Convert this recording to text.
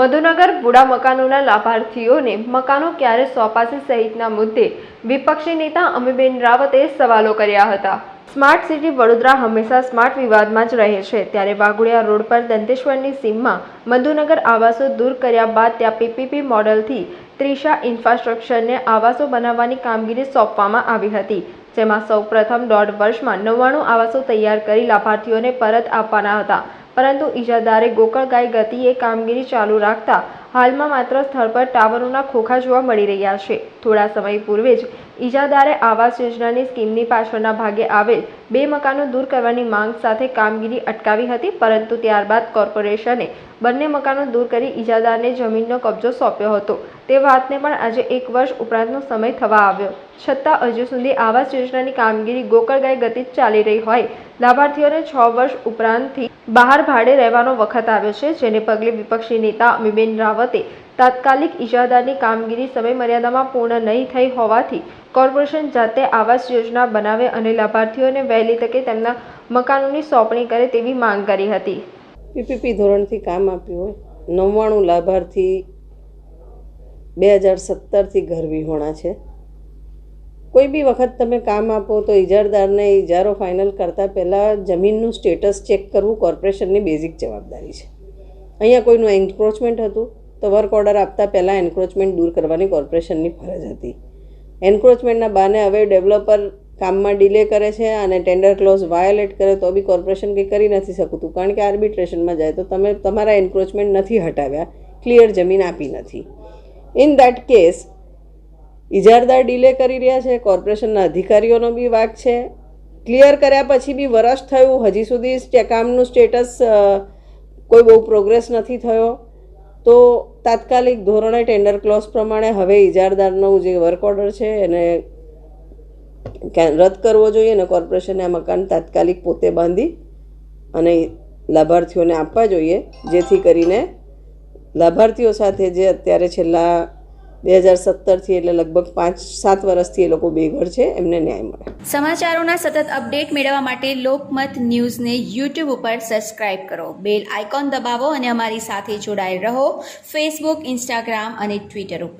મધુનગર બુડા મકાનોના લાભાર્થીઓને મકાનો ક્યારે સોંપાશે સહિતના મુદ્દે વિપક્ષી નેતા અમીબેન રાવતે સવાલો કર્યા હતા. સ્માર્ટ સિટી વડોદરા હંમેશા સ્માર્ટ વિવાદમાં જ રહે છે. ત્યારે વાઘોડિયા રોડ પર દંતેશ્વરની સીમમાં મધુનગર આવાસો દૂર કર્યા બાદ ત્યાં પીપીપી મોડલથી ત્રિશા ઇન્ફ્રાસ્ટ્રક્ચરને આવાસો બનાવવાની કામગીરી સોંપવામાં આવી હતી, જેમાં સૌપ્રથમ દોઢ વર્ષમાં નવ્વાણું આવાસો તૈયાર કરી લાભાર્થીઓને પરત આપવાના હતા. પરંતુ ઇજાદારે ગોકળગાય ગતિએ કામગીરી ચાલુ રાખતા હાલમાં માત્ર સ્થળ પર ટાવરોના ખોખા જોવા મળી રહ્યા છે. થોડા સમય પૂર્વે જ ઇજાદારે આવાસ યોજનાની સ્કીમની પાછળના ભાગે આવેલ બે મકાનો દૂર કરવાની માંગ સાથે કામગીરી અટકાવી હતી, પરંતુ ત્યારબાદ કોર્પોરેશને બંને મકાનો દૂર કરી ઇજાદારને જમીનનો કબજો સોંપ્યો હતો. તે વાતને પણ આજે એક વર્ષ ઉપરાંતનો સમય થવા આવ્યો. છતાં હજુ સુધી આવાસ યોજનાની કામગીરી ગોકળગાય ગતિ ચાલી રહી હોય, લાભાર્થીઓને છ વર્ષ ઉપરાંતથી બહાર ભાડે રહેવાનો વખત આવ્યો છે, જેને પગલે વિપક્ષી નેતા અમીબેન રાવતે તાત્કાલિક ઇજાદારની કામગીરી સમય મર્યાદામાં પૂર્ણ નહીં થઈ હોવાથી કોર્પોરેશન જાતે આવાસ યોજના બનાવે અને લાભાર્થીઓને વહેલી તકે તેમના મકાનોની સોંપણી કરે તેવી માંગ કરી હતી. પીપીપી ધોરણથી કામ આપ્યું હોય. નવ્વાણું લાભાર્થી બે હજાર સત્તરથી ઘર વિહોણા છે. કોઈ બી વખત તમે કામ આપો તો ઇજારદારને ઇજારો ફાઇનલ કરતાં પહેલાં જમીનનું સ્ટેટસ ચેક કરવું કોર્પોરેશનની બેઝિક જવાબદારી છે. અહીંયા કોઈનું એન્ક્રોચમેન્ટ હતું. તો વર્ક ઓર્ડર આપતા પહેલાં એન્ક્રોચમેન્ટ દૂર કરવાની કોર્પોરેશનની ફરજ હતી. એન્ક્રોચમેન્ટના બાને હવે ડેવલપર કામમાં ડિલે કરે છે અને ટેન્ડર ક્લોઝ વાયોલેટ કરે તો બી કોર્પોરેશન કંઈ કરી નથી શકતું. કારણ કે આર્બિટ્રેશનમાં જાય તો તમે તમારા એન્ક્રોચમેન્ટ નથી હટાવ્યા ક્લિયર જમીન આપી નથી. ઇન દેટ કેસ ઇજારદાર ડિલે કરી રહ્યા છે કોર્પોરેશનના અધિકારીઓનો બી વાક છે. ક્લિયર કર્યા પછી બી વરસ થયું, હજી સુધી કામનું સ્ટેટસ કોઈ બહુ પ્રોગ્રેસ નથી થયો. તો તાત્કાલિક ધોરણે ટેન્ડર ક્લોઝ પ્રમાણે હવે ઇજારદારનો જે વર્ક ઓર્ડર છે એને રદ કરવો જોઈએ અને કોર્પોરેશને આ મકાન તાત્કાલિક પોતે બાંધી અને લાભાર્થીઓને આપવા જોઈએ, જેથી કરીને લાભાર્થીઓ સાથે જે અત્યારે છેલ્લા બે હજાર સત્તરથી એટલે લગભગ પાંચ, સાત વર્ષથી એ લોકો બેઘર છે, એમને ન્યાય મળે. સમાચારોના સતત અપડેટ મેળવવા માટે લોકમત ન્યૂઝને યુટ્યુબ ઉપર સબસ્ક્રાઇબ કરો. બેલ આઇકોન દબાવો અને અમારી સાથે જોડાયેલ રહો ફેસબુક, ઇન્સ્ટાગ્રામ અને ટ્વિટર ઉપર.